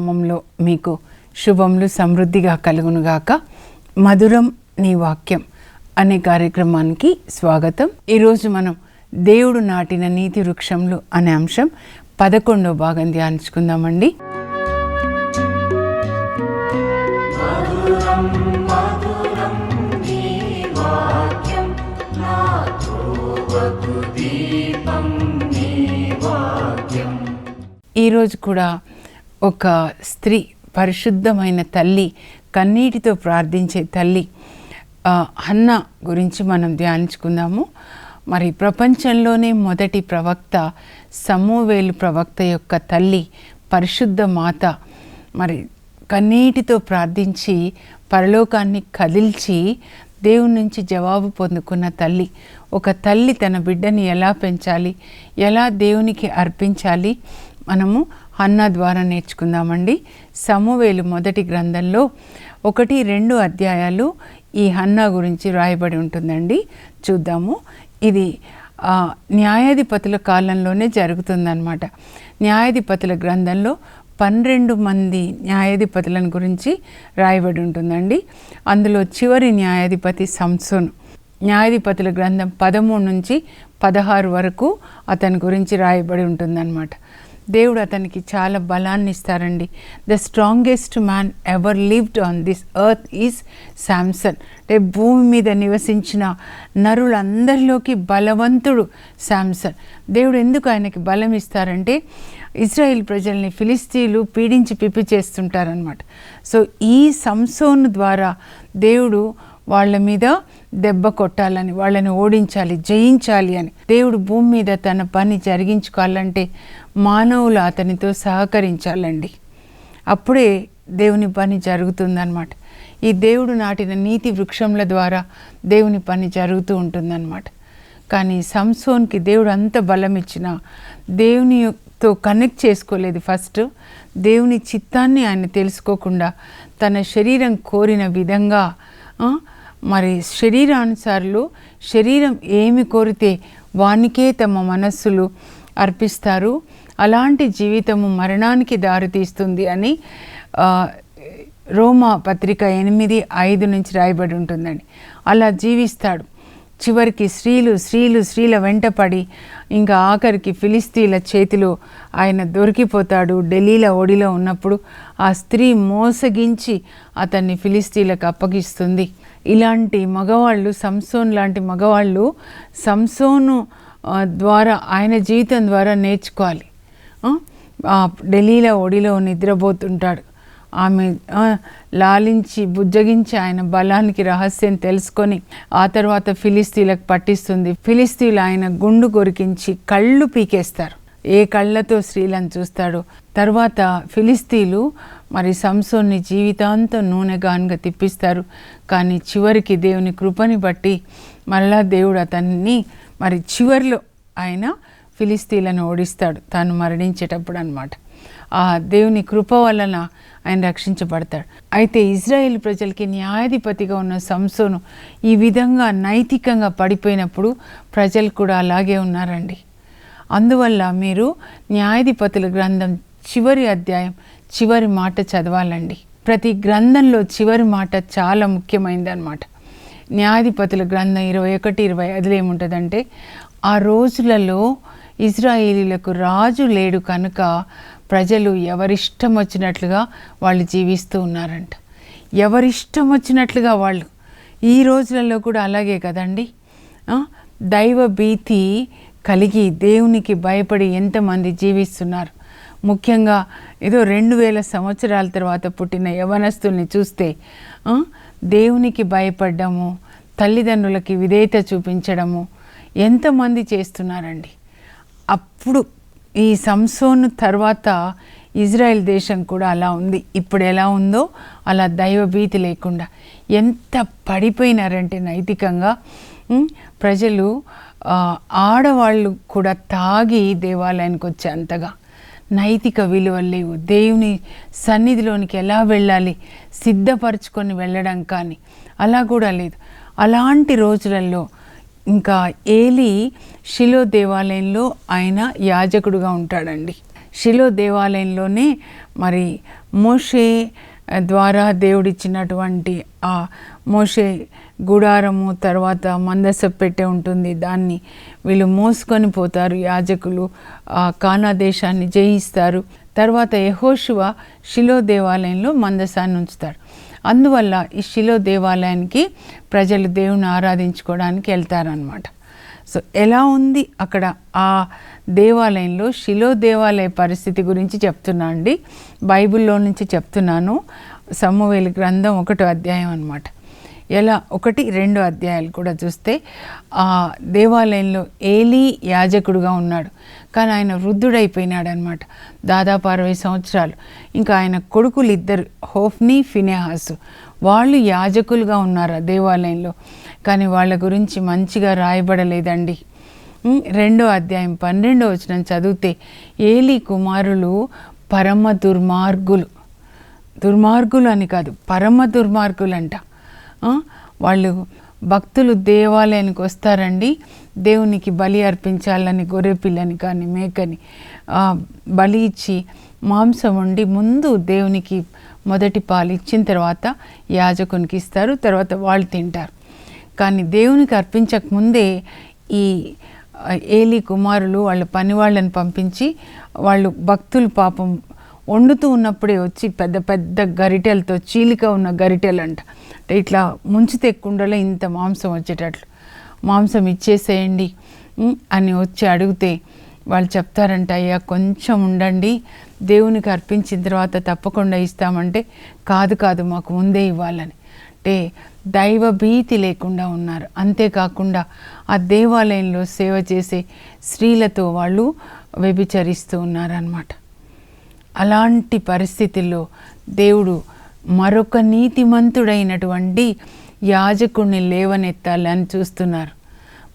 నామంలో మీకు శుభములు సమృద్ధిగా కలుగునుగాక. మధురం నీ వాక్యం అనే కార్యక్రమానికి స్వాగతం. ఈరోజు మనం దేవుడు నాటిన నీతి వృక్షములు అనే అంశం పదకొండో భాగం ధ్యానించుకుందామండి. ఈరోజు కూడా ఒక స్త్రీ పరిశుద్ధమైన తల్లి కన్నీటితో ప్రార్థించే తల్లి అన్న గురించి మనం ధ్యానించుకుందాము. మరి ప్రపంచంలోనే మొదటి ప్రవక్త సమూవేలు ప్రవక్త యొక్క తల్లి పరిశుద్ధ మాత మరి కన్నీటితో ప్రార్థించి పరలోకాన్ని కదిల్చి దేవుని నుంచి జవాబు పొందుకున్న తల్లి. ఒక తల్లి తన బిడ్డని ఎలా పెంచాలి? ఎలా దేవునికి అర్పించాలి? మనము హన్నా ద్వారా నేర్చుకుందామండి. సమూవేలు మొదటి గ్రంథంలో ఒకటి రెండు అధ్యాయాలు ఈ హన్నా గురించి రాయబడి ఉంటుందండి. చూద్దాము. ఇది న్యాయాధిపతుల కాలంలోనే జరుగుతుందన్నమాట. న్యాయాధిపతుల గ్రంథంలో పన్నెండు మంది న్యాయాధిపతులను గురించి రాయబడి ఉంటుందండి. అందులో చివరి న్యాయాధిపతి సంసోను. న్యాయాధిపతుల గ్రంథం పదమూడు నుంచి పదహారు వరకు అతని గురించి రాయబడి ఉంటుందన్నమాట. దేవుడు అతనికి చాలా బలాన్ని ఇస్తారండి. The strongest man ever lived on this earth is Samson అంటే భూమి మీద నివసించిన నరులందరిలోకి బలవంతుడు శాంసన్ దేవుడు ఎందుకు ఆయనకి బలం ఇస్తారంటే ఇజ్రాయిల్ ప్రజల్ని ఫిలిస్తీన్లు పీడించి పిప్పి చేస్తుంటారనమాట సో ఈ సంసోను ద్వారా దేవుడు వాళ్ళ మీద దెబ్బ కొట్టాలని వాళ్ళని ఓడించాలి జయించాలి అని. దేవుడు భూమి మీద తన పని జరిగించుకోవాలంటే మానవులు అతనితో సహకరించాలండి. అప్పుడే దేవుని పని జరుగుతుందన్నమాట. ఈ దేవుడు నాటిన నీతి వృక్షంల ద్వారా దేవుని పని జరుగుతూ ఉంటుందన్నమాట. కానీ సంసోన్కి దేవుడు అంత బలం ఇచ్చిన దేవునితో కనెక్ట్ చేసుకోలేదు ఫస్ట్. దేవుని చిత్తాన్ని ఆయన తెలుసుకోకుండా తన శరీరం కోరిన విధంగా మరి శరీరానుసారులు శరీరం ఏమి కోరితే వానికే తమ మనస్సులు అర్పిస్తారు. అలాంటి జీవితము మరణానికి దారితీస్తుంది అని రోమా పత్రిక ఎనిమిది ఐదు నుంచి రాయబడి ఉంటుందండి. అలా జీవిస్తాడు. చివరికి స్త్రీలు స్త్రీలు స్త్రీల వెంటపడి ఇంకా ఆఖరికి ఫిలిస్తీన్ల చేతిలో ఆయన దొరికిపోతాడు. ఢిల్లీలో ఒడిలో ఉన్నప్పుడు ఆ స్త్రీ మోసగించి అతన్ని ఫిలిస్తీన్లకు అప్పగిస్తుంది. ఇలాంటి మగవాళ్ళు సంసోన్ లాంటి మగవాళ్ళు సంసోను ద్వారా ఆయన జీవితం ద్వారా నేర్చుకోవాలి. ఢిల్లీలో ఒడిలో నిద్రపోతుంటాడు. ఆమె లాలించి బుజ్జగించి ఆయన బలానికి రహస్యం తెలుసుకొని ఆ తర్వాత ఫిలిస్తీన్లకు పట్టిస్తుంది. ఫిలిస్తీన్లు ఆయన గుండు కొరికించి కళ్ళు పీకేస్తారు. ఏ కళ్ళతో స్త్రీలను చూస్తాడో. తర్వాత ఫిలిస్తీన్లు మరి సంసోన్ని జీవితాంతం నూనెగానుగా తిప్పిస్తారు. కానీ చివరికి దేవుని కృపని బట్టి మళ్ళా దేవుడు అతన్ని మరి చివరిలో ఆయన ఫిలిస్తీన్లను ఓడిస్తాడు. తాను మరణించేటప్పుడు అనమాట ఆ దేవుని కృప వలన ఆయన రక్షించబడతాడు. అయితే ఇజ్రాయేల్ ప్రజలకి న్యాయాధిపతిగా ఉన్న సంసోను ఈ విధంగా నైతికంగా పడిపోయినప్పుడు ప్రజలు కూడా అలాగే ఉన్నారండి. అందువల్ల మీరు న్యాయాధిపతుల గ్రంథం చివరి అధ్యాయం చివరి మాట చదవాలండి. ప్రతి గ్రంథంలో చివరి మాట చాలా ముఖ్యమైనది అనమాట న్యాయాధిపతుల గ్రంథం ఇరవై ఒకటి ఇరవై ఐదులో ఏముంటుందంటే ఆ రోజులలో ఇజ్రాయేలీలకు రాజు లేడు కనుక ప్రజలు ఎవరిష్టం వచ్చినట్లుగా వాళ్ళు జీవిస్తూ ఉన్నారంట. ఎవరిష్టం వచ్చినట్లుగా వాళ్ళు. ఈ రోజులలో కూడా అలాగే కదండి. దైవ భీతి కలిగి దేవునికి భయపడి ఎంతమంది జీవిస్తున్నారు? ముఖ్యంగా ఏదో రెండు వేల సంవత్సరాల తర్వాత పుట్టిన యవనస్తుల్ని చూస్తే దేవునికి భయపడ్డము తల్లిదండ్రులకి విధేయత చూపించడము ఎంతమంది చేస్తున్నారండి? అప్పుడు ఈ సంసోను తర్వాత ఇజ్రాయెల్ దేశం కూడా అలా ఉంది. ఇప్పుడు ఎలా ఉందో అలా దైవభీతి లేకుండా ఎంత పడిపోయినారంటే నైతికంగా ప్రజలు ఆడవాళ్ళు కూడా తాగి దేవాలయానికి వచ్చే అంతగా. నైతిక విలువలు లేవు. దేవుని సన్నిధిలోనికి ఎలా వెళ్ళాలి? సిద్ధపరచుకొని వెళ్ళడం కానీ అలా కూడా లేదు. అలాంటి రోజులలో ఇంకా ఏలి శిలో దేవాలయంలో ఆయన యాజకుడుగా ఉంటాడండి. శిలో దేవాలయంలోనే మరి మోషే ద్వారా దేవుడిచ్చినటువంటి ఆ మోషే గుడారము తర్వాత మందస పెట్టె ఉంటుంది. దాన్ని వీళ్ళు మోసుకొని పోతారు. యాజకులు ఆ కానా దేశాన్ని జయిస్తారు. తర్వాత యహోశివ శిలో దేవాలయంలో మందసాన్ని ఉంచుతారు అందువల్ల ఈ శిలో దేవాలయానికి ప్రజలు దేవుని ఆరాధించుకోవడానికి వెళ్తారనమాట సో ఎలా ఉంది అక్కడ ఆ దేవాలయంలో శిలో దేవాలయ పరిస్థితి గురించి చెప్తున్నా అండి. బైబిల్లో నుంచి చెప్తున్నాను. సమూవేలు గ్రంథం ఒకటో అధ్యాయం అనమాట ఎలా? ఒకటి రెండు అధ్యాయాలు కూడా చూస్తే ఆ దేవాలయంలో ఏలీ యాజకుడుగా ఉన్నాడు. కానీ ఆయన వృద్ధుడైపోయినాడు అనమాట దాదాపు అరవై సంవత్సరాలు. ఇంకా ఆయన కొడుకులు ఇద్దరు హోఫ్నీ ఫినేహాసు. వాళ్ళు యాజకులుగా ఉన్నారు ఆ దేవాలయంలో? కానీ వాళ్ళ గురించి మంచిగా రాయబడలేదండి. రెండో అధ్యాయం పన్నెండో వచ్చిన చదివితే ఏలీ కుమారులు పరమ దుర్మార్గులు. దుర్మార్గులు అని కాదు పరమ దుర్మార్గులు అంట వాళ్ళు భక్తులు దేవాలయానికి వస్తారండి దేవునికి బలి అర్పించాలని గొర్రె పిల్లని కానీ మేకని బలి ఇచ్చి మాంసం వండి ముందు దేవునికి మొదటి పాలు ఇచ్చిన తర్వాత యాజకునికి ఇస్తారు తర్వాత వాళ్ళు తింటారు. కానీ దేవునికి అర్పించక ముందే ఈ ఏలి కుమారులు వాళ్ళ పని వాళ్ళని పంపించి వాళ్ళు భక్తులు పాపం వండుతూ ఉన్నప్పుడే వచ్చి పెద్ద పెద్ద గరిటెలతో చీలిక ఉన్న గరిటెలు అంట అంటే ఇట్లా ముంచితే కుండలో ఇంత మాంసం వచ్చేటట్లు. మాంసం ఇచ్చేసేయండి అని వచ్చి అడిగితే వాళ్ళు చెప్తారంట అయ్యా కొంచెం ఉండండి. దేవునికి అర్పించిన తర్వాత తప్పకుండా ఇస్తామంటే కాదు కాదు మాకు ముందే ఇవ్వాలని. అంటే దైవ భీతి లేకుండా ఉన్నారు. అంతేకాకుండా ఆ దేవాలయంలో సేవ చేసే స్త్రీలతో వాళ్ళు వ్యభిచరిస్తూ ఉన్నారనమాట అలాంటి పరిస్థితుల్లో దేవుడు మరొక నీతిమంతుడైనటువంటి యాజకుడిని లేవనెత్తాలని చూస్తున్నారు.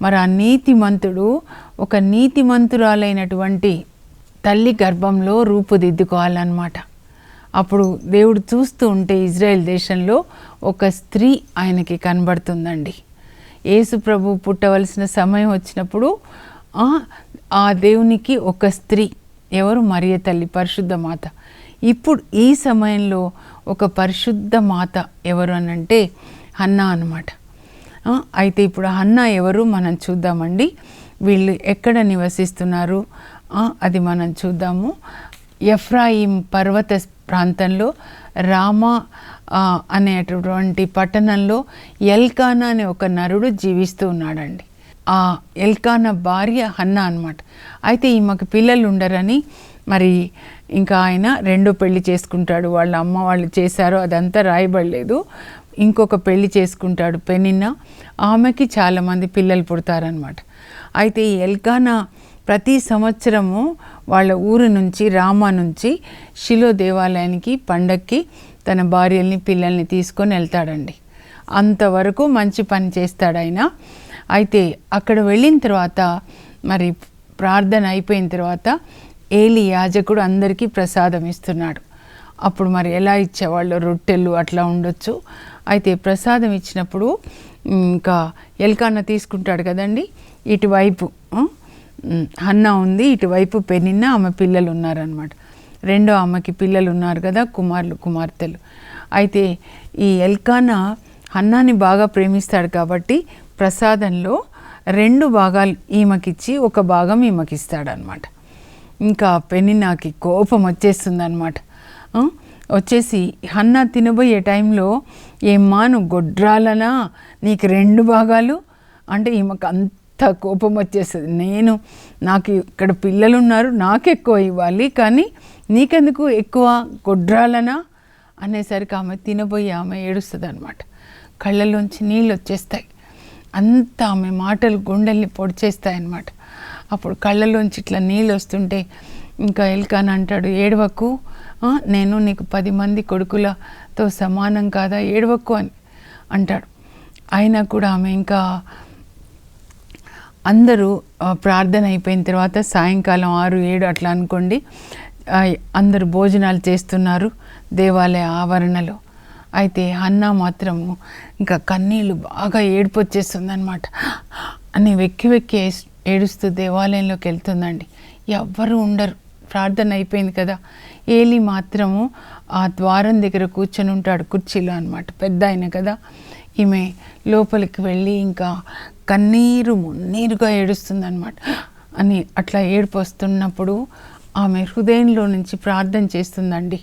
మరి ఆ నీతిమంతుడు ఒక నీతిమంతురాలైనటువంటి తల్లి గర్భంలో రూపుదిద్దుకోవాలన్నమాట. అప్పుడు దేవుడు చూస్తూ ఉంటే ఇజ్రాయెల్ దేశంలో ఒక స్త్రీ ఆయనకి కనబడుతుందండి. యేసు ప్రభు పుట్టవలసిన సమయం వచ్చినప్పుడు ఆ, దేవునికి ఒక స్త్రీ ఎవరు? మరియ తల్లి పరిశుద్ధ మాత. ఇప్పుడు ఈ సమయంలో ఒక పరిశుద్ధ మాత ఎవరు అనంటే హన్నా అనమాట అయితే ఇప్పుడు హన్నా ఎవరు? మనం చూద్దామండి. వీళ్ళు ఎక్కడ నివసిస్తున్నారు? అది మనం చూద్దాము. ఎఫ్రాయిం పర్వత ప్రాంతంలో రామా అనేటటువంటి పట్టణంలో ఎల్కానా అనే ఒక నరుడు జీవిస్తూ ఉన్నాడండి. ఆ ఎల్కానా భార్య హన్నా అనమాట అయితే ఈమెకు పిల్లలు ఉండరని మరి ఇంకా ఆయన రెండో పెళ్ళి చేసుకుంటాడు. వాళ్ళ అమ్మ వాళ్ళు చేశారో అదంతా రాయబడలేదు. ఇంకొక పెళ్ళి చేసుకుంటాడు పెనిన్న. ఆమెకి చాలామంది పిల్లలు పుడతారనమాట అయితే ఈ ఎల్కానా ప్రతి సంవత్సరము వాళ్ళ ఊరు నుంచి రామా నుంచి శిలో దేవాలయానికి పండక్కి తన భార్యల్ని పిల్లల్ని తీసుకొని వెళ్తాడండి. అంతవరకు మంచి పని చేస్తాడు ఆయన. అయితే అక్కడ వెళ్ళిన తర్వాత మరి ప్రార్థన అయిపోయిన తర్వాత ఏలి యాజకుడు అందరికీ ప్రసాదం ఇస్తున్నాడు. అప్పుడు మరి ఎలా ఇచ్చేవాళ్ళు? రొట్టెలు అట్లా ఉండొచ్చు. అయితే ప్రసాదం ఇచ్చినప్పుడు ఇంకా ఎల్కాన్న తీసుకుంటాడు కదండి? ఇటువైపు హన్నా ఉంది ఇటువైపు పెనిన్న ఆమె పిల్లలు ఉన్నారనమాట రెండో ఆమెకి పిల్లలు ఉన్నారు కదా కుమారులు కుమార్తెలు. అయితే ఈ ఎల్కానా హన్నాని బాగా ప్రేమిస్తాడు కాబట్టి ప్రసాదంలో రెండు భాగాలు ఈమెకిచ్చి ఒక భాగం ఈమెకిస్తాడనమాట ఇంకా పెనినాకి కోపం వచ్చేస్తుంది అనమాట వచ్చేసి హన్న తినబోయే టైంలో ఏమ్మా నువ్వు గొడ్రాలనా? నీకు రెండు భాగాలు? అంటే ఈమెకు అంత కోపం వచ్చేస్తుంది నేను నాకు ఇక్కడ పిల్లలు ఉన్నారు నాకు ఎక్కువ ఇవ్వాలి కానీ నీకెందుకు ఎక్కువ కొడ్రాలనా? అనేసరికి ఆమె తినబోయి ఆమె ఏడుస్తుంది అనమాట కళ్ళలోంచి నీళ్ళు వచ్చేస్తాయి. అంత ఆమె మాటలు గుండెల్ని పొడిచేస్తాయి అప్పుడు కళ్ళలోంచి ఇట్లా నీళ్ళు వస్తుంటే ఇంకా ఎల్కాన్ అంటాడు ఏడవకు. నేను నీకు పది మంది కొడుకులతో సమానం కాదా? ఏడవకు అని అంటాడు. అయినా కూడా ఆమె ఇంకా అందరూ ప్రార్థన అయిపోయిన తర్వాత సాయంకాలం ఆరు ఏడు అట్లా అనుకోండి అందరూ భోజనాలు చేస్తున్నారు దేవాలయ ఆవరణలో. అయితే అన్న మాత్రము ఇంకా కన్నీళ్ళు బాగా ఏడుపు అనమాట అని వెక్కి వెక్కి ఏస్- ఏడుస్తూ దేవాలయంలోకి వెళ్తుందండి. ఎవ్వరు ఉండరు. ప్రార్థన అయిపోయింది కదా. ఏలి మాత్రము ఆ ద్వారం దగ్గర కూర్చొని ఉంటాడు కుర్చీలో అనమాట పెద్ద ఆయన కదా. ఈమె లోపలికి వెళ్ళి ఇంకా కన్నీరు మున్నీరుగా ఏడుస్తుందనమాట అని అట్లా ఏడుపు వస్తున్నప్పుడు ఆమె హృదయంలో నుంచి ప్రార్థన చేస్తుందండి.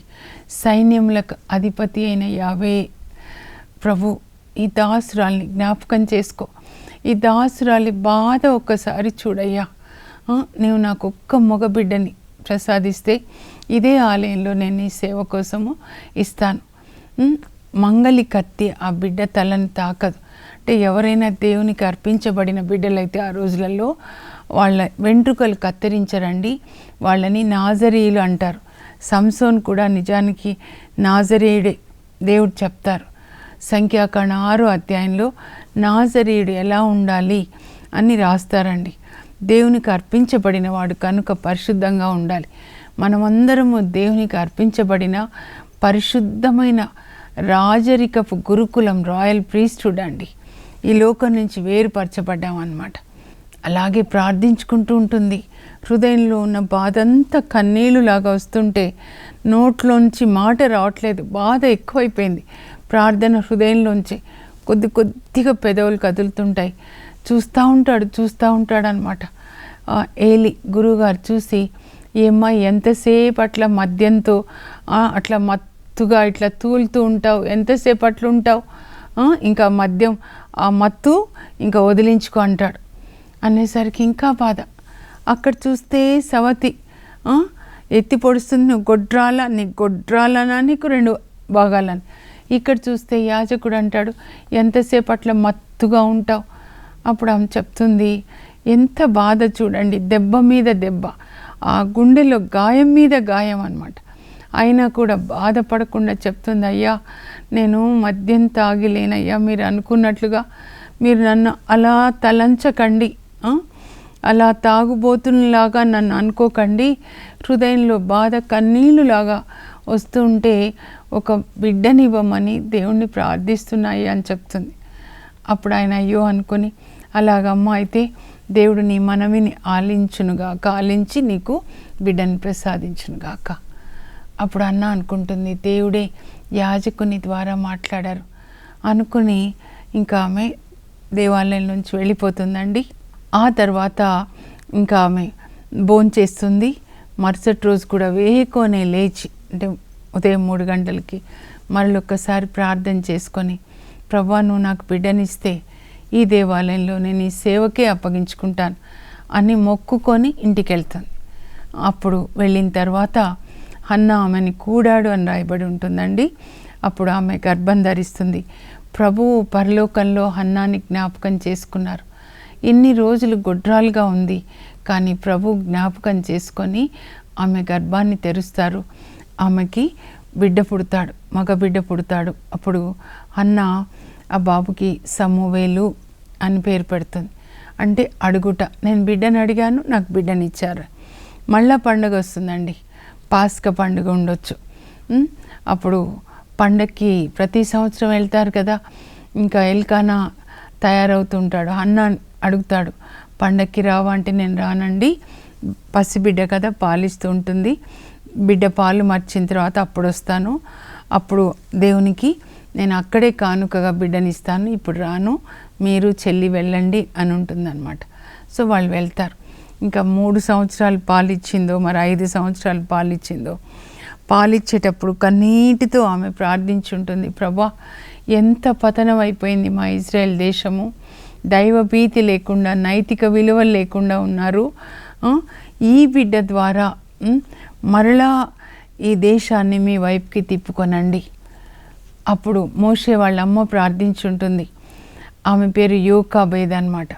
సైన్యములకు అధిపతి అయిన యావే ప్రభు ఈ దాసురాల్ని జ్ఞాపకం చేసుకో. ఈ దాసురాలి బాధ ఒక్కసారి చూడయ్యా. ఆ, నీవు నాకు ఒక్క మగబిడ్డని ప్రసాదిస్తే ఇదే ఆలయంలో నేను ఈ సేవ కోసము ఇస్తాను. మంగలి కత్తి ఆ బిడ్డ తలని తాకదు. అంటే ఎవరైనా దేవునికి అర్పించబడిన బిడ్డలైతే ఆ రోజులలో వాళ్ళ వెంట్రుకలు కత్తిరించరండి. వాళ్ళని నాజరీయులు అంటారు. సంసోన్ కూడా నిజానికి నాజరీయుడే దేవుడు చెప్తారు. సంఖ్యాకాండ ఆరు అధ్యాయంలో నాజరీయుడు ఎలా ఉండాలి అని రాస్తారండి. దేవునికి అర్పించబడిన వాడు కనుక పరిశుద్ధంగా ఉండాలి. మనమందరము దేవునికి అర్పించబడిన పరిశుద్ధమైన రాజరికపు గురుకులం రాయల్ ప్రీస్టుడ్ అండి. ఈ లోకం నుంచి వేరుపరచబడ్డాం అనమాట అలాగే ప్రార్థించుకుంటూ ఉంటుంది. హృదయంలో ఉన్న బాధ అంతా కన్నీళ్ళులాగా వస్తుంటే నోట్లోంచి మాట రావట్లేదు. బాధ ఎక్కువైపోయింది. ప్రార్థన హృదయంలోంచి కొద్ది కొద్దిగా పెదవులు కదులుతుంటాయి. చూస్తూ ఉంటాడు చూస్తూ ఉంటాడు అనమాట ఏలి గురువుగారు చూసి ఏమ్మా ఎంతసేపు అట్లా మద్యంతో అట్లా మత్ మత్తుగా ఇట్లా తూలుతూ ఉంటావు ఎంతసేపు అట్లా ఉంటావు ఇంకా మద్యం ఆ మత్తు ఇంకా వదిలించుకో అంటాడు. అనేసరికి ఇంకా బాధ. అక్కడ చూస్తే సవతి ఎత్తి పొడుస్తుంది నువ్వు గొడ్రాల నీకు గొడ్రాలనా నీకు రెండు భాగాలని? ఇక్కడ చూస్తే యాజకుడు అంటాడు ఎంతసేపు అట్లా మత్తుగా ఉంటావు? అప్పుడు ఆమె చెప్తుంది ఎంత బాధ చూడండి దెబ్బ మీద దెబ్బ ఆ గుండెలో గాయం మీద గాయం అనమాట అయినా కూడా బాధపడకుండా చెప్తుంది అయ్యా నేను మద్యం తాగిలేనయ్యా మీరు అనుకున్నట్లుగా మీరు నన్ను అలా తలంచకండి అలా తాగుబోతులాగా నన్ను అనుకోకండి. హృదయంలో బాధ కన్నీళ్ళులాగా వస్తుంటే ఒక బిడ్డనివ్వమని దేవుణ్ణి ప్రార్థిస్తున్నాయి అని చెప్తుంది. అప్పుడు ఆయన అయ్యో అనుకొని అలాగమ్మ అయితే దేవుడు నీ మనవిని ఆలించునుగాక ఆలించి నీకు బిడ్డని ప్రసాదించునుగాక. అప్పుడు అన్న అనుకుంటుంది దేవుడే యాజకుని ద్వారా మాట్లాడారు. అనుకుని ఇంకా ఆమె దేవాలయం నుంచి వెళ్ళిపోతుందండి. ఆ తర్వాత ఇంకా ఆమె భోంచేస్తుంది మరుసటి రోజు కూడా వేకోనే లేచి అంటే ఉదయం మూడు గంటలకి మరొకసారి ప్రార్థన చేసుకొని ప్రభా నువ్వు నాకు బిడ్డనిస్తే ఈ దేవాలయంలో నేను ఈ సేవకే అప్పగించుకుంటాను అని మొక్కుకొని ఇంటికి వెళ్తుంది. అప్పుడు వెళ్ళిన తర్వాత హన్న ఆమెని కూడాడు అని రాయబడి ఉంటుందండి. అప్పుడు ఆమె గర్భం ధరిస్తుంది. ప్రభువు పరలోకంలో హన్నాని జ్ఞాపకం చేసుకున్నారు. ఇన్ని రోజులు గుడ్రాలుగా ఉంది. కానీ ప్రభు జ్ఞాపకం చేసుకొని ఆమె గర్భాన్ని తెరుస్తారు. ఆమెకి బిడ్డ పుడతాడు మగ బిడ్డ పుడతాడు. అప్పుడు అన్న ఆ బాబుకి సమూవేలు అని పేరు పెడుతుంది. అంటే అడుగుట నేను బిడ్డను అడిగాను నాకు బిడ్డనిచ్చారు. మళ్ళా పండుగ వస్తుందండి. పాస్క పండుగ ఉండొచ్చు. అప్పుడు పండక్కి ప్రతి సంవత్సరం వెళ్తారు కదా ఇంకా ఎల్కానా తయారవుతుంటాడు అన్న అడుగుతాడు పండక్కి రావా అంటే నేను రానండి పసిబిడ్డ కదా పాలిస్తూ ఉంటుంది బిడ్డ పాలు మర్చిన తర్వాత అప్పుడు వస్తాను అప్పుడు దేవునికి నేను అక్కడే కానుకగా బిడ్డనిస్తాను ఇప్పుడు రాను మీరు చెల్లి వెళ్ళండి అని ఉంటుందన్నమాట. సో వాళ్ళు వెళ్తారు. ఇంకా మూడు సంవత్సరాలు పాలిచ్చిందో మరి ఐదు సంవత్సరాలు పాలిచ్చిందో. పాలిచ్చేటప్పుడు కన్నీటితో ఆమె ప్రార్థించుంటుంది ప్రభా ఎంత పతనం అయిపోయింది మా ఇజ్రాయెల్ దేశము. దైవభీతి లేకుండా నైతిక విలువలు లేకుండా ఉన్నారు. ఈ బిడ్డ ద్వారా మరలా ఈ దేశాన్ని మీ వైపుకి తిప్పుకొనండి. అప్పుడు మోషే వాళ్ళ అమ్మ ప్రార్థించుంటుంది. ఆమె పేరు యోకాబేద్ అనమాట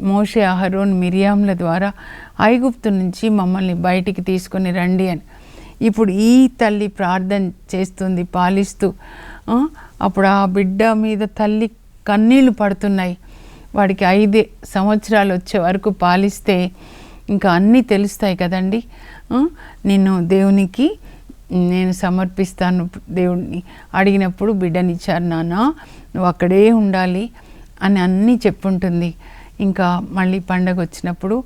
మోషే అహరోన్ మిరియాంల ద్వారా ఐగుప్తు నుంచి మమ్మల్ని బయటికి తీసుకొని రండి అని. ఇప్పుడు ఈ తల్లి ప్రార్థన చేస్తుంది పాలిస్తూ. అప్పుడు ఆ బిడ్డ మీద తల్లి కన్నీళ్ళు పడుతున్నాయి. వాడికి ఐదే సంవత్సరాలు వచ్చే వరకు పాలిస్తే ఇంకా అన్నీ తెలుస్తాయి కదండి. నేను నిన్ను దేవునికి నేను సమర్పిస్తాను దేవుడిని అడిగినప్పుడు బిడ్డనిచ్చారు నాన్న నువ్వు అక్కడే ఉండాలి అని అన్నీ చెప్పుంటుంది. ఇంకా మళ్ళీ పండగ వచ్చినప్పుడు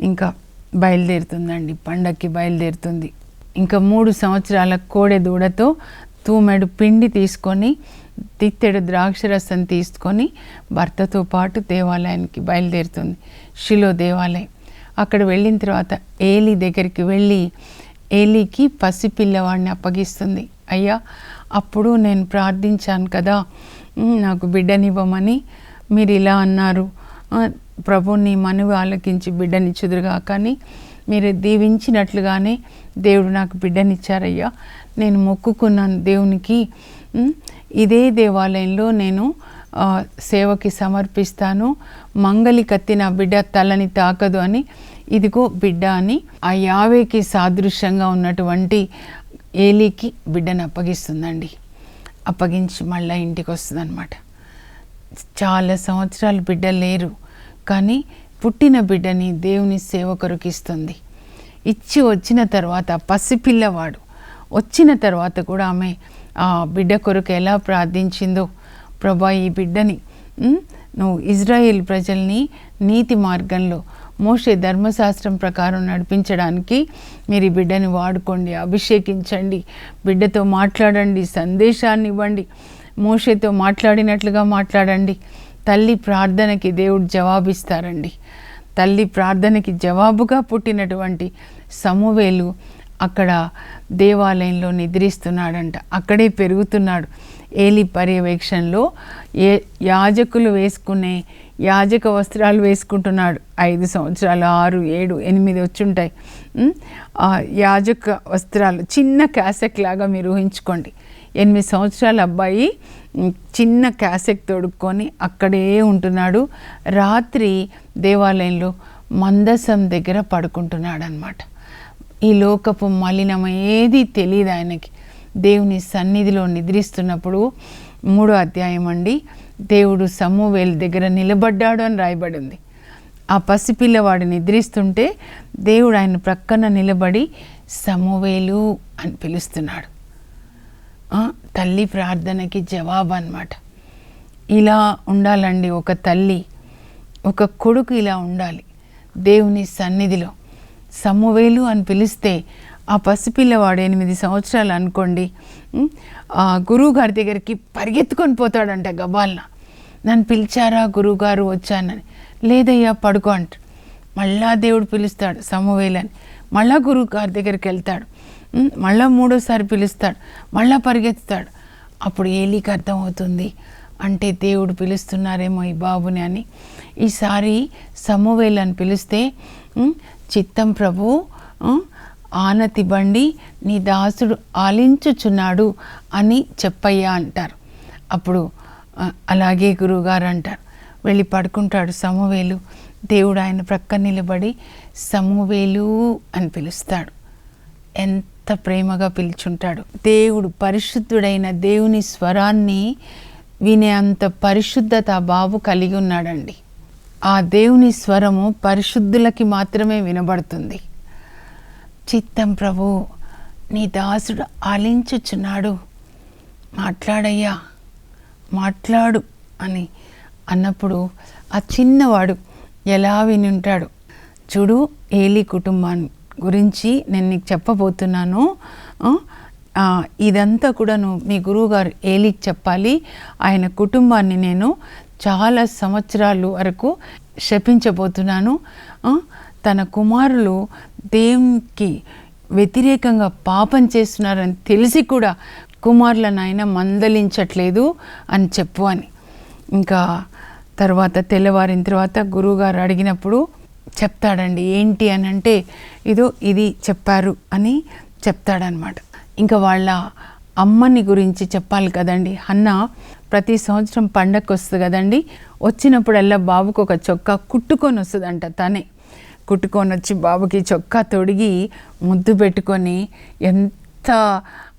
ఇంకా బయలుదేరుతుందండి. పండగకి బయలుదేరుతుంది. ఇంకా మూడు సంవత్సరాల కోడె దూడతో తూమెడు పిండి తీసుకొని తిత్తెడు ద్రాక్షరసం తీసుకొని భర్తతో పాటు దేవాలయానికి బయలుదేరుతుంది. షిలో దేవాలయం. అక్కడ వెళ్ళిన తర్వాత ఏలి దగ్గరికి వెళ్ళి ఏలికి పసిపిల్లవాడిని అప్పగిస్తుంది. అయ్యా అప్పుడు నేను ప్రార్థించాను కదా నాకు బిడ్డనివ్వమని మీరు ఇలా అన్నారు. ప్రభు నీ మనవి బిడ్డని బిడ్డనిచ్చుదురుగా. కానీ మీరు దీవించినట్లుగానే దేవుడు నాకు బిడ్డనిచ్చారయ్యా. నేను మొక్కుకున్నాను దేవునికి. ఇదే దేవాలయంలో నేను సేవకి సమర్పిస్తాను. మంగలి కత్తి నా బిడ్డ తలని తాకదు అని ఇదిగో బిడ్డ అని ఆ యావేకి సాదృశ్యంగా ఉన్నటువంటి ఏలీకి బిడ్డను అప్పగిస్తుందండి. అప్పగించి మళ్ళీ ఇంటికి వస్తుందన్నమాట. చాలా సంవత్సరాలు బిడ్డ లేరు. కానీ పుట్టిన బిడ్డని దేవుని సేవ కొరకు ఇస్తుంది. ఇచ్చి వచ్చిన తర్వాత పసిపిల్లవాడు. వచ్చిన తర్వాత కూడా ఆమె ఆ బిడ్డ కొరకు ఎలా ప్రార్థించిందో ప్రభా ఈ బిడ్డని నువ్వు ఇజ్రాయేల్ ప్రజల్ని నీతి మార్గంలో మోషే ధర్మశాస్త్రం ప్రకారం నడిపించడానికి మీరు ఈ బిడ్డని వాడుకోండి అభిషేకించండి బిడ్డతో మాట్లాడండి సందేశాన్ని ఇవ్వండి. మోషేతో మాట్లాడినట్లుగా మాట్లాడండి. తల్లి ప్రార్థనకి దేవుడు జవాబిస్తారండి. తల్లి ప్రార్థనకి జవాబుగా పుట్టినటువంటి సమూవేలు అక్కడ దేవాలయంలో నిద్రిస్తున్నాడంట. అక్కడే పెరుగుతున్నాడు. ఏలి పర్యవేక్షణలో ఏ యాజకులు వేసుకునే యాజక వస్త్రాలు వేసుకుంటున్నాడు. ఐదు సంవత్సరాలు ఆరు ఏడు ఎనిమిది వచ్చుంటాయి. ఆ యాజక వస్త్రాలు చిన్న క్యాసెక్ లాగా మీరు ఊహించుకోండి. ఎనిమిది సంవత్సరాల అబ్బాయి చిన్న క్యాసెట్ తొడుక్కొని అక్కడే ఉంటున్నాడు. రాత్రి దేవాలయంలో మందసం దగ్గర పడుకుంటున్నాడు అనమాట ఈ లోకపు మలినం ఏది తెలియదు ఆయనకి. దేవుని సన్నిధిలో నిద్రిస్తున్నప్పుడు మూడో అధ్యాయం అండి దేవుడు సమూవేలు దగ్గర నిలబడ్డాడు అని రాయబడి ఉంది ఆ పసిపిల్లవాడు నిద్రిస్తుంటే దేవుడు ఆయన ప్రక్కన నిలబడి సమూవేలు అని పిలుస్తున్నాడు. తల్లి ప్రార్థనకి జవాబు అన్నమాట ఇలా ఉండాలండి ఒక తల్లి ఒక కొడుకు ఇలా ఉండాలి. దేవుని సన్నిధిలో సమ్మువేలు అని పిలిస్తే ఆ పసిపిల్లవాడు ఎనిమిది సంవత్సరాలు అనుకోండి ఆ గురువు గారి దగ్గరికి పరిగెత్తుకొని పోతాడంట గబాల్న. నన్ను పిలిచారా గురువుగారు వచ్చానని. లేదయ్యా పడుకో అంట. మళ్ళా దేవుడు పిలుస్తాడు సమవేలని మళ్ళా గురువు గారి దగ్గరికి వెళ్తాడు. మళ్ళీ మూడోసారి పిలుస్తాడు మళ్ళీ పరిగెత్తుతాడు. అప్పుడు ఏలికి అర్థమవుతుంది అంటే దేవుడు పిలుస్తున్నారేమో ఈ బాబుని అని. ఈసారి సమూవేలు అని పిలిస్తే చిత్తం ప్రభు ఆనతి బండి నీ దాసుడు ఆలించుచున్నాడు అని చెప్పయ్యా అంటారు. అప్పుడు అలాగే గురువుగారు అంటారు. వెళ్ళి పడుకుంటాడు సమూవేలు. దేవుడు ఆయన ప్రక్క నిలబడి సమూవేలు అని పిలుస్తాడు. ఎంత ప్రేమగా పిలుచుంటాడు. దేవుడు పరిశుద్ధుడైన దేవుని స్వరాన్ని వినే అంత పరిశుద్ధత బాబు కలిగి ఉన్నాడండి. ఆ దేవుని స్వరము పరిశుద్ధులకి మాత్రమే వినబడుతుంది. చిత్తం ప్రభు నీ దాసుడు ఆలించుచున్నాడు. మాట్లాడయ్యా మాట్లాడు అని అన్నప్పుడు ఆ చిన్నవాడు ఎలా వినుంటాడు. చూడు ఏలి కుటుంబాన్ని. గురించి నేను నీకు చెప్పబోతున్నాను. ఇదంతా కూడాను మీ గురువుగారు ఏలికి చెప్పాలి. ఆయన కుటుంబాన్ని నేను చాలా సంవత్సరాలు వరకు శపించబోతున్నాను. తన కుమారులు దేవునికి వ్యతిరేకంగా పాపం చేస్తున్నారని తెలిసి కూడా కుమారులను ఆయన మందలించట్లేదు అని చెప్పు అని. ఇంకా తర్వాత తెల్లవారిన తర్వాత గురువుగారు అడిగినప్పుడు చెప్తాడండి. ఏంటి అని అంటే ఇదో ఇది చెప్పారు అని చెప్తాడనమాట. ఇంకా వాళ్ళ అమ్మని గురించి చెప్పాలి కదండి. అన్న ప్రతి సంవత్సరం పండగకు వస్తుంది కదండి. వచ్చినప్పుడల్లా బాబుకు ఒక చొక్కా కుట్టుకొని వస్తుందంట తనే. కుట్టుకొని వచ్చి బాబుకి చొక్కా తొడిగి ముద్దు పెట్టుకొని ఎంత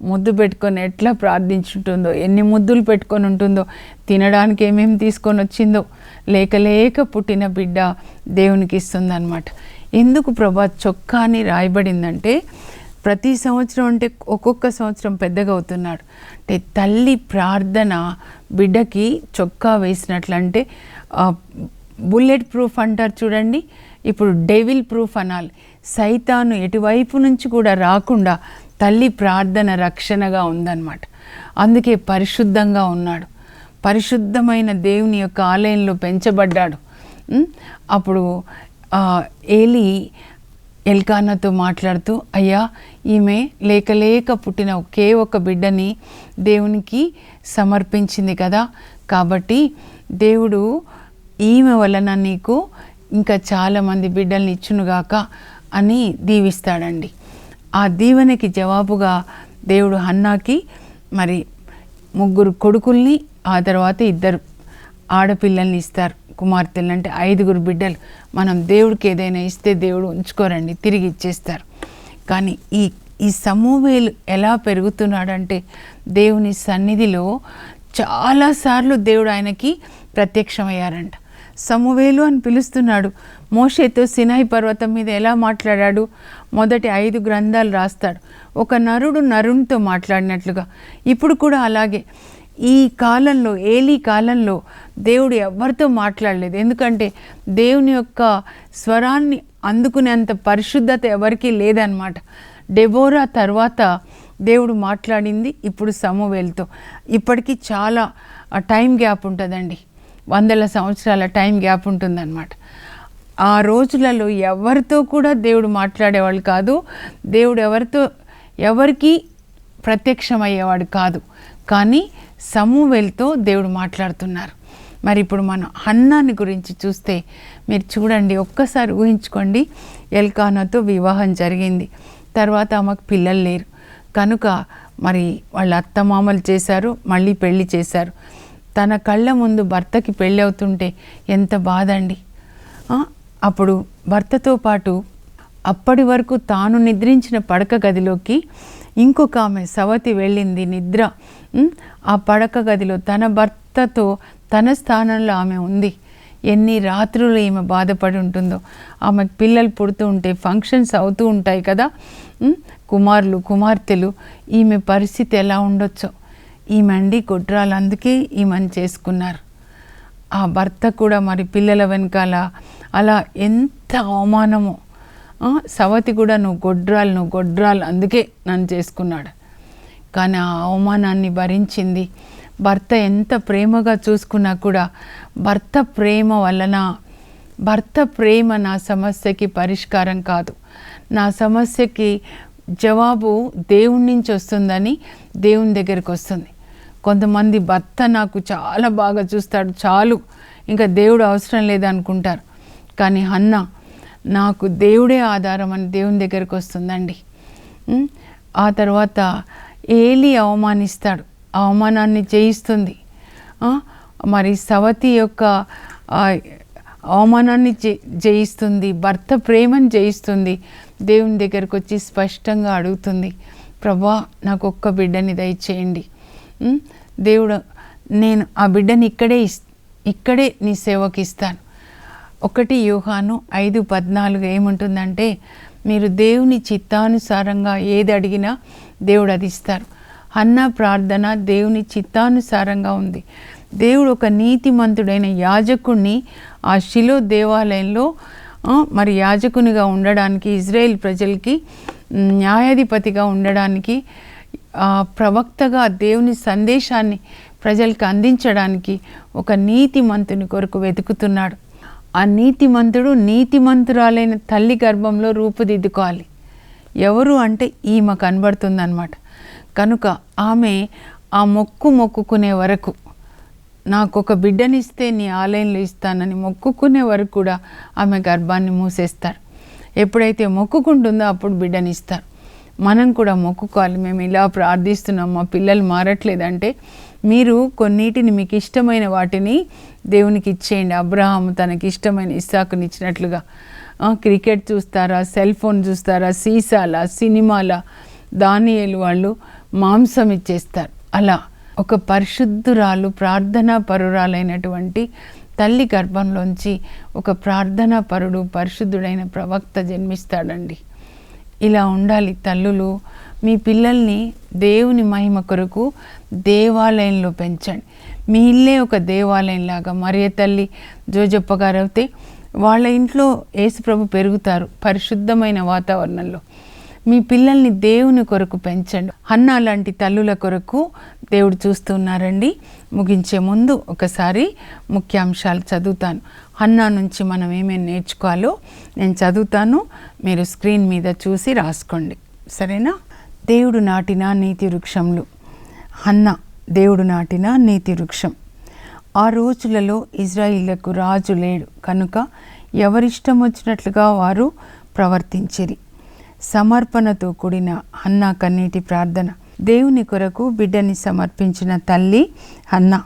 ముద్దు పెట్టుకొని ఎట్లా ప్రార్థించుంటుందో ఎన్ని ముద్దులు పెట్టుకొని ఉంటుందో తినడానికి ఏమేమి తీసుకొని వచ్చిందో లేక లేక పుట్టిన బిడ్డ దేవునికి ఇస్తుందన్నమాట ఎందుకు ప్రభా చొక్కా అని రాయబడిందంటే ప్రతి సంవత్సరం అంటే ఒక్కొక్క సంవత్సరం పెద్దగా అవుతున్నాడు అంటే తల్లి ప్రార్థన బిడ్డకి చొక్కా వేసినట్లంటే బుల్లెట్ ప్రూఫ్ అంటారు చూడండి. ఇప్పుడు డెవిల్ ప్రూఫ్ అనాలి. సైతాను ఎటువైపు నుంచి కూడా రాకుండా తల్లి ప్రార్థన రక్షణగా ఉందన్నమాట. అందుకే పరిశుద్ధంగా ఉన్నాడు. పరిశుద్ధమైన దేవుని యొక్క ఆలయంలో పెంచబడ్డాడు. అప్పుడు ఏలి ఎల్కానాతో మాట్లాడుతూ అయ్యా ఈమె లేకలేక పుట్టిన ఒకే ఒక బిడ్డని దేవునికి సమర్పించింది కదా. కాబట్టి దేవుడు ఈమె వలన నీకు ఇంకా చాలామంది బిడ్డల్ని ఇచ్చునుగాక అని దీవిస్తాడండి. ఆ దీవెనకి జవాబుగా దేవుడు హన్నాకి మరి ముగ్గురు కొడుకుల్ని ఆ తర్వాత ఇద్దరు ఆడపిల్లల్ని ఇస్తారు. కుమార్తెలు అంటే ఐదుగురు బిడ్డలు. మనం దేవుడికి ఏదైనా ఇస్తే దేవుడు ఉంచుకోరండి తిరిగి ఇచ్చేస్తారు. కానీ ఈ ఈ సమూహేలు ఎలా పెరుగుతున్నాడంటే దేవుని సన్నిధిలో చాలాసార్లు దేవుడు ఆయనకి ప్రత్యక్షమయ్యారంట. సమూవేలు అని పిలుస్తున్నాడు. మోషేతో సినాయి పర్వతం మీద ఎలా మాట్లాడాడు? మొదటి ఐదు గ్రంథాలు రాస్తాడు. ఒక నరుడు నరునితో మాట్లాడినట్లుగా. ఇప్పుడు కూడా అలాగే. ఈ కాలంలో ఏలీ కాలంలో దేవుడు ఎవరితో మాట్లాడలేదు. ఎందుకంటే దేవుని యొక్క స్వరాన్ని అందుకునేంత పరిశుద్ధత ఎవరికీ లేదనమాట డెబోరా తర్వాత దేవుడు మాట్లాడింది ఇప్పుడు సమూవేలుతో. ఇప్పటికీ చాలా టైం గ్యాప్ ఉంటుందండి. వందల సంవత్సరాల టైం గ్యాప్ ఉంటుందన్నమాట. ఆ రోజులలో ఎవరితో కూడా దేవుడు మాట్లాడేవాళ్ళు కాదు. దేవుడు ఎవరితో ఎవరికి ప్రత్యక్షమయ్యేవాడు కాదు. కానీ సమూవేల్తో దేవుడు మాట్లాడుతున్నారు. మరి ఇప్పుడు మనం హన్నాని గురించి చూస్తే మీరు చూడండి ఒక్కసారి ఊహించుకోండి. ఎల్కానాతో వివాహం జరిగింది. తర్వాత ఆమెకు పిల్లలు లేరు. కనుక మరి వాళ్ళ అత్తమామలు చేశారు మళ్ళీ పెళ్ళి చేశారు. తన కళ్ళ ముందు భర్తకి పెళ్ళి అవుతుంటే ఎంత బాధ అండి అప్పుడు భర్తతో పాటు అప్పటి వరకు తాను నిద్రించిన పడక గదిలోకి ఇంకొక ఆమె సవతి వెళ్ళింది నిద్ర. ఆ పడక గదిలో తన భర్తతో తన స్థానంలో ఆమె ఉంది. ఎన్ని రాత్రులు ఈమె బాధపడి ఉంటుందో. ఆమెకు పిల్లలు పుడుతూ ఉంటే ఫంక్షన్స్ అవుతూ ఉంటాయి కదా. కుమారులు కుమార్తెలు ఈమె పరిస్థితి ఎలా ఉండొచ్చో. ఈమె అండి కుట్రాలు అందుకే ఈమెను చేసుకున్నారు. ఆ భర్త కూడా మరి పిల్లల వెనకాల అలా ఎంత అవమానమో. సవతి కూడా నువ్వు గొడ్రాలు నువ్వు గొడ్రాలు. అందుకే నన్ను చేసుకున్నాడు. కానీ ఆ అవమానాన్ని భరించింది. భర్త ఎంత ప్రేమగా చూసుకున్నా కూడా భర్త ప్రేమ వలన భర్త ప్రేమ నా సమస్యకి పరిష్కారం కాదు. నా సమస్యకి జవాబు దేవుడి నుంచి వస్తుందని దేవుని దగ్గరికి వస్తుంది. కొంతమంది భర్త నాకు చాలా బాగా చూస్తాడు చాలు. ఇంకా దేవుడు అవసరం లేదనుకుంటారు. కానీ అన్న నాకు దేవుడే ఆధారం అని దేవుని దగ్గరికి వస్తుందండి. ఆ తర్వాత ఏలి అవమానిస్తాడు. అవమానాన్ని జయిస్తుంది మరి సవతి యొక్క అవమానాన్ని జయిస్తుంది. భర్త ప్రేమను జయిస్తుంది. దేవుని దగ్గరకు వచ్చి స్పష్టంగా అడుగుతుంది. ప్రభా నాకు ఒక్క బిడ్డని దయచేయండి. దేవుడు నేను ఆ బిడ్డని ఇక్కడే ఇస్ ఇక్కడే నీ సేవకి ఇస్తాను ఒకటి యూహాను ఐదు పద్నాలుగు ఏముంటుందంటే మీరు దేవుని చిత్తానుసారంగా ఏది అడిగినా దేవుడు అది ఇస్తారు. అన్న ప్రార్థన దేవుని చిత్తానుసారంగా ఉంది. దేవుడు ఒక నీతిమంతుడైన యాజకుణ్ణి ఆ శిలో దేవాలయంలో మరి యాజకునిగా ఉండడానికి ఇజ్రాయెల్ ప్రజలకి న్యాయాధిపతిగా ఉండడానికి ఆ, ప్రవక్తగా దేవుని సందేశాన్ని ప్రజలకు అందించడానికి ఒక నీతిమంతుని కొరకు వెతుకుతున్నాడు. ఆ నీతిమంతుడు నీతిమంతురాలైన తల్లి గర్భంలో రూపుదిద్దుకోవాలి. ఎవరు అంటే ఈమె కనబడుతుందన్నమాట. కనుక ఆమె ఆ మొక్కు మొక్కుకునే వరకు నాకు ఒక బిడ్డనిస్తే నీ ఆలయంలో ఇస్తానని మొక్కుకునే వరకు కూడా ఆమె గర్భాన్ని మూసేస్తారు. ఎప్పుడైతే మొక్కుకుంటుందో అప్పుడు బిడ్డనిస్తారు. మనం కూడా మొక్కుకోవాలి. మేము ఇలా ప్రార్థిస్తున్నాం. మా పిల్లలు మారట్లేదంటే మీరు కొన్నిటిని మీకు ఇష్టమైన వాటిని దేవునికి ఇచ్చేయండి. అబ్రహాం తనకి ఇష్టమైన ఇస్సాకుని ఇచ్చినట్లుగా. క్రికెట్ చూస్తారా సెల్ ఫోన్ చూస్తారా సీసాల సినిమాల దానియలు వాళ్ళు మాంసం ఇచ్చేస్తారు. అలా ఒక పరిశుద్ధురాలు ప్రార్థనా పరురాలైనటువంటి తల్లి గర్భంలోంచి ఒక ప్రార్థనా పరుడు పరిశుద్ధుడైన ప్రవక్త జన్మిస్తాడండి. ఇలా ఉండాలి తల్లులు మీ పిల్లల్ని దేవుని మహిమ కొరకు దేవాలయంలో పెంచండి. మీ ఇల్లే ఒక దేవాలయంలాగా మరియ తల్లి జోజప్ప గారు అయితే వాళ్ళ ఇంట్లో యేసుప్రభు పెరుగుతారు పరిశుద్ధమైన వాతావరణంలో. మీ పిల్లల్ని దేవుని కొరకు పెంచండి. హన్నా లాంటి తల్లుల కొరకు దేవుడు చూస్తున్నారండి. ముగించే ముందు ఒకసారి ముఖ్యాంశాలు చదువుతాను. హన్నా నుంచి మనం ఏమేమి నేర్చుకోవాలో నేను చదువుతాను. మీరు స్క్రీన్ మీద చూసి రాసుకోండి. సరేనా? దేవుడు నాటిన నీతి వృక్షములు. హన్న దేవుడు నాటిన నీతి వృక్షం. ఆ రోజులలో ఇజ్రాయిళ్ళకు రాజు లేడు. కనుక ఎవరిష్టం వచ్చినట్లుగా వారు ప్రవర్తించిరి. సమర్పణతో కూడిన హన్న కన్నీటి ప్రార్థన. దేవుని కొరకు బిడ్డని సమర్పించిన తల్లి హన్న.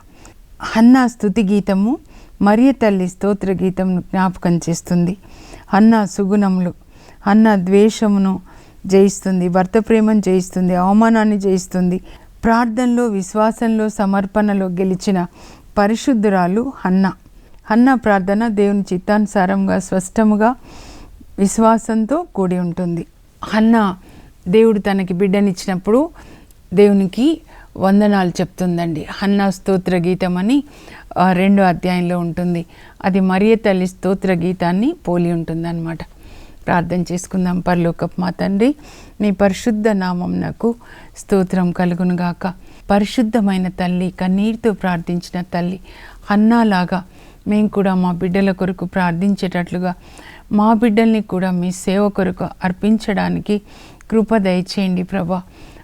హన్న స్తుతి గీతము మరియ తల్లి స్తోత్ర గీతమును జ్ఞాపకం చేస్తుంది. హన్నా సుగుణములు. అన్న ద్వేషమును జయిస్తుంది భర్త ప్రేమను జయిస్తుంది అవమానాన్ని జయిస్తుంది. ప్రార్థనలో విశ్వాసంలో సమర్పణలో గెలిచిన పరిశుద్ధురాలు హన్నా. హన్నా ప్రార్థన దేవుని చిత్తానుసారంగా స్పష్టముగా విశ్వాసంతో కూడి ఉంటుంది. హన్నా దేవుడు తనకి బిడ్డనిచ్చినప్పుడు దేవునికి వందనాలు చెప్తుందండి. హన్నా స్తోత్ర గీతం అని రెండో అధ్యాయంలో ఉంటుంది. అది మరియ తల్లి స్తోత్ర గీతాన్ని పోలి ఉంటుందన్నమాట. ప్రార్థన చేసుకుందాం. పరలోకపు మా తండ్రి మీ పరిశుద్ధ నామం నాకు స్తోత్రం కలుగునుగాక. పరిశుద్ధమైన తల్లి కన్నీరుతో ప్రార్థించిన తల్లి అన్నాలాగా మేము కూడా మా బిడ్డల కొరకు ప్రార్థించేటట్లుగా మా బిడ్డల్ని కూడా మీ సేవ కొరకు అర్పించడానికి కృప దయచేయండి ప్రభా.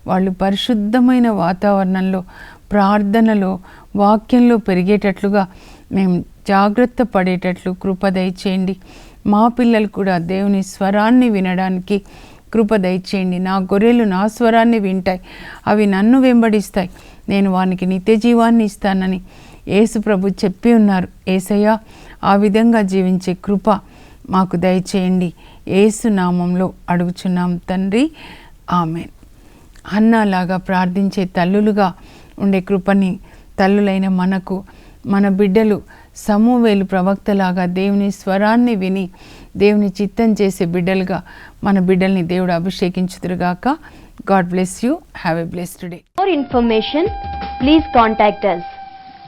వాళ్ళు పరిశుద్ధమైన వాతావరణంలో ప్రార్థనలో వాక్యంలో పెరిగేటట్లుగా మేము జాగ్రత్త పడేటట్లు కృప దయచేయండి. మా పిల్లలు కూడా దేవుని స్వరాన్ని వినడానికి కృప దయచేయండి. నా గొర్రెలు నా స్వరాన్ని వింటాయి. అవి నన్ను వెంబడిస్తాయి. నేను వానికి నిత్య జీవాన్ని ఇస్తానని యేసు ప్రభు చెప్పి ఉన్నారు. ఏసయ్య ఆ విధంగా జీవించే కృప మాకు దయచేయండి. ఏసు నామంలో అడుగుచున్నాం తండ్రి. ఆమె అన్నలాగా ప్రార్థించే తల్లులుగా ఉండే కృపని తల్లులైన మనకు మన బిడ్డలు సమూవేలు ప్రవక్తలాగా దేవుని స్వరాన్ని విని దేవుని చిత్తం చేసే బిడ్డలుగా మన బిడ్డల్ని దేవుడు అభిషేకించుదురుగాక. God bless you. Have a bless today for information please contact us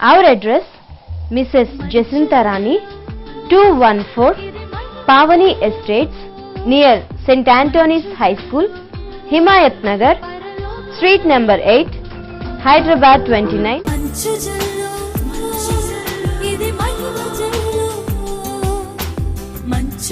our address Mrs Jacintharani two one four Pavani estates near Saint Antony's high school Himayat Nagar street number eight Hyderabad twenty nine